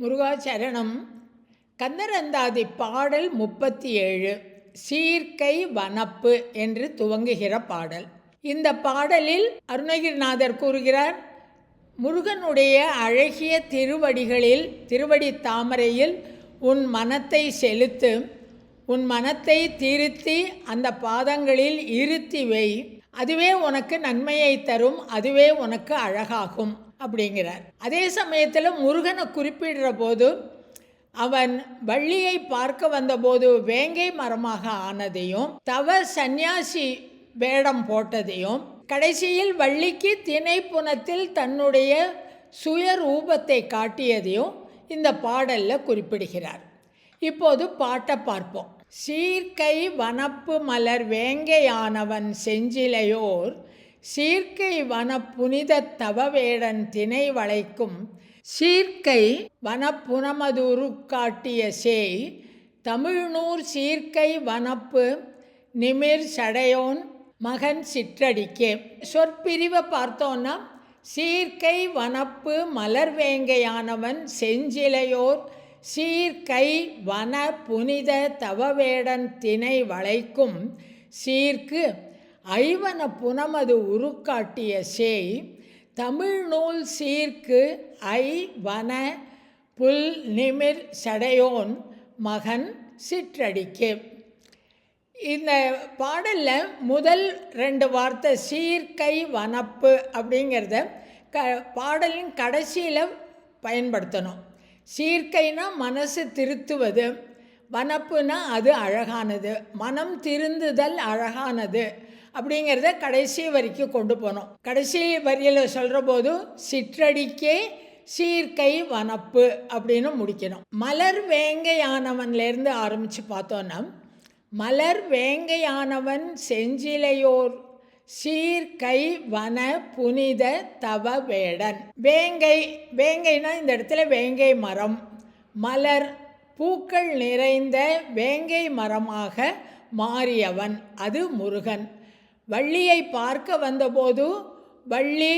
முருகாச்சரணம். கந்தரந்தாதி பாடல் முப்பத்தி ஏழு சீர்கை வனப்பு என்று துவங்குகிற பாடல். இந்த பாடலில் அருணகிரிநாதர் கூறுகிறார் முருகனுடைய அழகிய திருவடிகளில் திருவடி தாமரையில் உன் மனத்தை செலுத்து உன் மனத்தை திருத்தி அந்த பாதங்களில் இருத்தி வை. அதுவே உனக்கு நன்மையை தரும் அதுவே உனக்கு அழகாகும். அப்படிங்கிறார். அதே சமயத்தில் முருகனை குறிப்பிடுற போது அவன் வள்ளியை பார்க்க வந்தபோது வேங்கை மரமாக ஆனதையும் தவ சந்நியாசி வேடம் போட்டதையும் கடைசியில் வள்ளிக்கு திணைப்புணத்தில் தன்னுடைய சுயரூபத்தை காட்டியதையும் இந்த பாடலில் குறிப்பிடுகிறார். இப்போது பாட்டை பார்ப்போம். சீர்கை வனப்பு மலர் வேங்கையானவன் செஞ்சிலையோர் சீர்க்கை வன புனித தவவேடன் திணை வளைக்கும். சீர்க்கை வனப்புனமதுரு காட்டிய சேய் தமிழ்நூர் சீர்க்கை வனப்பு நிமிர் சடையோன் மகன் சிற்றடிக்கே. சொற்பிரிவை பார்த்தோன்னா சீர்க்கை வனப்பு மலர் வேங்கையானவன் செஞ்சிலையோர் சீர்கை வன புனித தவவேடன் திணை வளைக்கும். சீர்க்கு ஐவன புனமது உருக்காட்டிய சேய் தமிழ்நூல் சீர்க்கு ஐ வன புல் நிமிர் சடையோன் மகன் சிற்றடிக்கு. இந்த பாடலில் முதல் ரெண்டு வார்த்தை சீர்கை வனப்பு அப்படிங்கிறத க பாடலின் கடைசியில் பயன்படுத்தணும். சீர்கைனா மனசு திருத்துவது வனப்புனா அது அழகானது மனம் திருந்துதல் அழகானது அப்படிங்கிறத கடைசி வரைக்கும் கொண்டு போனோம். கடைசி வரியில் சொல்கிற போது சிற்றடிக்கே சீர்கை வனப்பு அப்படின்னு முடிக்கணும். மலர் வேங்கையானவன்லேருந்து ஆரம்பித்து பார்த்தோன்னா மலர் வேங்கையானவன் செஞ்சிலையோர் சீர்கை வன புனித தவ வேடன். வேங்கை வேங்கைனா இந்த இடத்துல வேங்கை மரம். மலர் பூக்கள் நிறைந்த வேங்கை மரமாக மாறியவன். அது முருகன். வள்ளியை பார்க்க வந்தபோது வள்ளி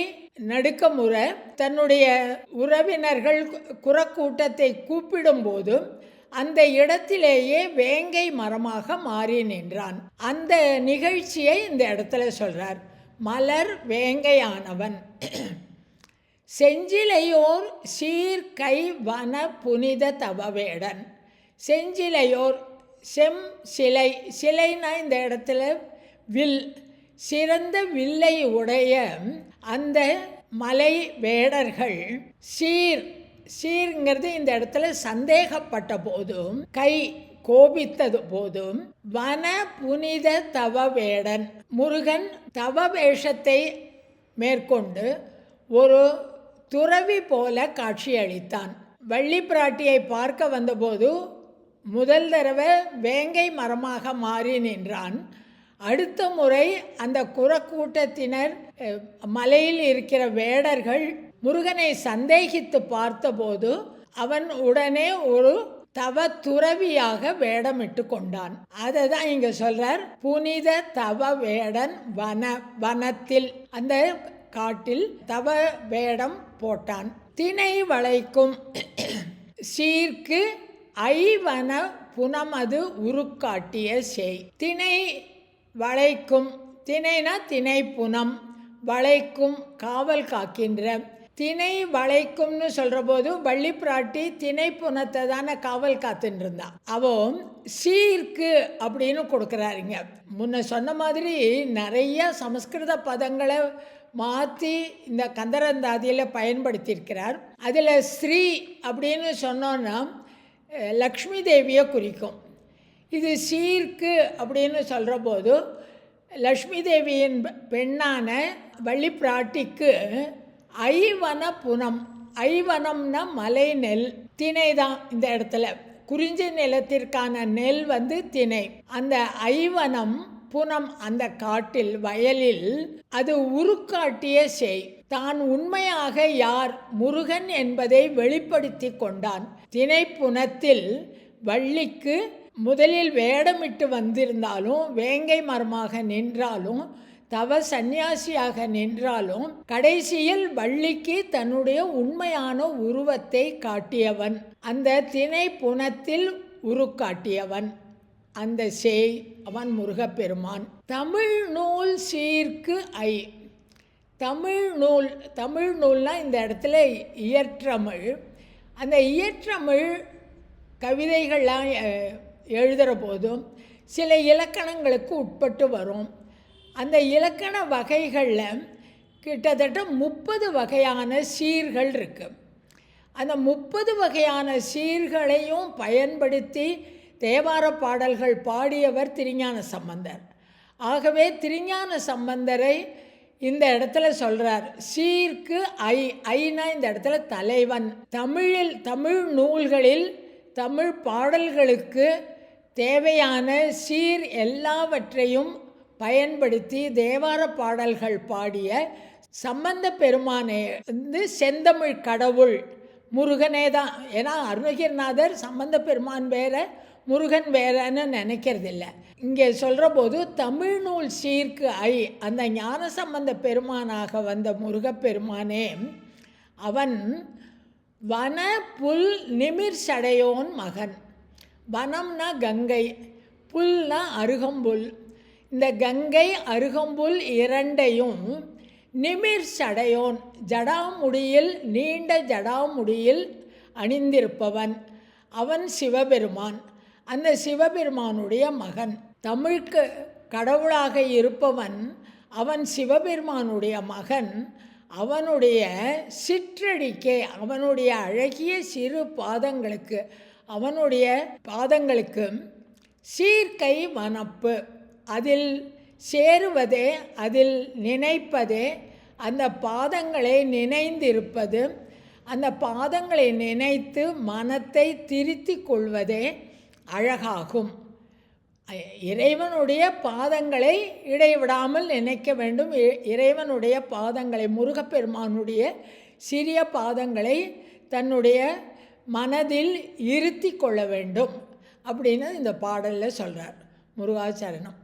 நடுக்கமுற தன்னுடைய உறவினர்கள் குறக்கூட்டத்தை கூப்பிடும்போது அந்த இடத்திலேயே வேங்கை மரமாக மாறி நின்றான். அந்த நிகழ்ச்சியை இந்த இடத்துல சொல்றார். மலர் வேங்கையானவன். செஞ்சிலையோர் சீர்கை வன புனித தவவேடன். செஞ்சிலையோர் செம் சிலை சிலைனா இந்த இடத்துல வில் சிறந்த வில்லை உடைய அந்த மலை வேடர்கள் சீர் சீர்ங்கிறது இந்த இடத்துல சந்தேகப்பட்ட போதும் கை கோபித்தது போதும். வன புனித தவ வேடன் முருகன் தவ வேஷத்தை மேற்கொண்டு ஒரு துறவி போல காட்சியளித்தான். வள்ளி பிராட்டியை பார்க்க வந்தபோது முதல் தடவை வேங்கை மரமாக மாறி நின்றான். அடுத்த முறை அந்த குறக்கூட்டத்தினர் மலையில் இருக்கிற வேடர்கள் முருகனை சந்தேகித்து பார்த்தபோது அவன் உடனே ஒரு தவ துறவியாக வேடமிட்டு கொண்டான். அதை தான் இங்க சொல்றார் புனித தவ வேடன் வன வனத்தில் அந்த காட்டில் தவ வேடம் போட்டான். திணை வளைக்கும் சீர்க்கு ஐவன புனமது உருக்காட்டிய செய். திணை வளைக்கும் திணைனா திணை வளைக்கும் காவல் காக்கின்ற. திணை வளைக்கும்னு சொல்கிற போது வள்ளி பிராட்டி திணை தானே காவல் காத்துட்டு இருந்தான் அவோ சீர்க்கு அப்படின்னு கொடுக்குறாருங்க. முன்ன சொன்ன மாதிரி நிறைய சமஸ்கிருத பதங்களை மாற்றி இந்த கந்தரந்தாதியில் பயன்படுத்தியிருக்கிறார். அதில் ஸ்ரீ அப்படின்னு சொன்னோன்னா லக்ஷ்மி தேவியை குறிக்கும். இது சீர்க்கு அப்படின்னு சொல்கிற போது லக்ஷ்மி தேவியின் பெண்ணான வள்ளிப்பிராட்டிக்கு ஐவன புனம் ஐவனம்னா மலை நெல் திணை தான் இந்த இடத்துல. குறிஞ்சி நிலத்திற்கான நெல் வந்து திணை. அந்த ஐவனம் புனம் அந்த காட்டில் வயலில் அது உருக்காட்டிய செய். தான் உண்மையாக யார்? முருகன் என்பதை வெளிப்படுத்தி கொண்டான். திணைப்புணத்தில் வள்ளிக்கு முதலில் வேடமிட்டு வந்திருந்தாலும் வேங்கை மரமாக நின்றாலும் தவ சந்நியாசியாக நின்றாலும் கடைசியில் வள்ளிக்கு தன்னுடைய உண்மையான உருவத்தை காட்டியவன். அந்த திணை புனத்தில் உருக்காட்டியவன். அந்த சேய் அவன் முருகப்பெருமான். தமிழ் நூல் சீர்க்கு ஐ. தமிழ் நூல் தமிழ் நூல்னால் இந்த இடத்துல இயற்றமிழ். அந்த இயற்றமிழ் கவிதைகள்லாம் எழுதுகிற போதும் சில இலக்கணங்களுக்கு உட்பட்டு வரும். அந்த இலக்கண வகைகளில் கிட்டத்தட்ட முப்பது வகையான சீர்கள் இருக்குது அந்த முப்பது வகையான சீர்களையும் பயன்படுத்தி தேவார பாடல்கள் பாடியவர் திருஞான சம்பந்தர். ஆகவே திருஞான சம்பந்தரை இந்த இடத்துல சொல்கிறார் சீர்க்கு ஐ ஐனா இந்த இடத்துல தலைவன். தமிழில் தமிழ் நூல்களில் தமிழ் பாடல்களுக்கு தேவையான சீர் எல்லாவற்றையும் பயன்படுத்தி தேவார பாடல்கள் பாடிய சம்பந்த பெருமானே வந்து செந்தமிழ் கடவுள் முருகனே தான். ஏன்னா அருணகிரிநாதர் சம்பந்த பெருமான் வேற முருகன் வேறன்னு நினைக்கிறதில்ல. இங்கே சொல்கிற போது தமிழ் நூல் சீர்க்கு ஐ அந்த ஞான சம்பந்த பெருமானாக வந்த முருகப்பெருமானே அவன் வன புல் நிமிர் சடையோன் மகன். வனம்னா கங்கை புல்னா அருகம்புல். இந்த கங்கை அருகம்புல் இரண்டையும் நிமிர் சடையோன் ஜடாமுடியில் நீண்ட ஜடாமுடியில் அணிந்திருப்பவன். அவன் சிவபெருமான். அந்த சிவபெருமானுடைய மகன். தமிழ்க்கு கடவுளாக இருப்பவன் அவன் சிவபெருமானுடைய மகன். அவனுடைய சிற்றடிக்கே அவனுடைய அழகிய சிறு பாதங்களுக்கு அவனுடைய பாதங்களுக்கு சீர்கை மனப்பு அதில் சேருவதே அதில் நினைப்பதே அந்த பாதங்களை நினைந்திருப்பது அந்த பாதங்களை நினைத்து மனத்தை திருத்தி கொள்வதே அழகாகும். இறைவனுடைய பாதங்களை இடைவிடாமல் நினைக்க வேண்டும். இ- இறைவனுடைய பாதங்களை முருகப்பெருமானுடைய சிறிய பாதங்களை தன்னுடைய மனதில் இருத்தி கொள்ள வேண்டும் அப்படின்னு இந்த பாடலில் சொல்கிறார் முருகாச்சரணம்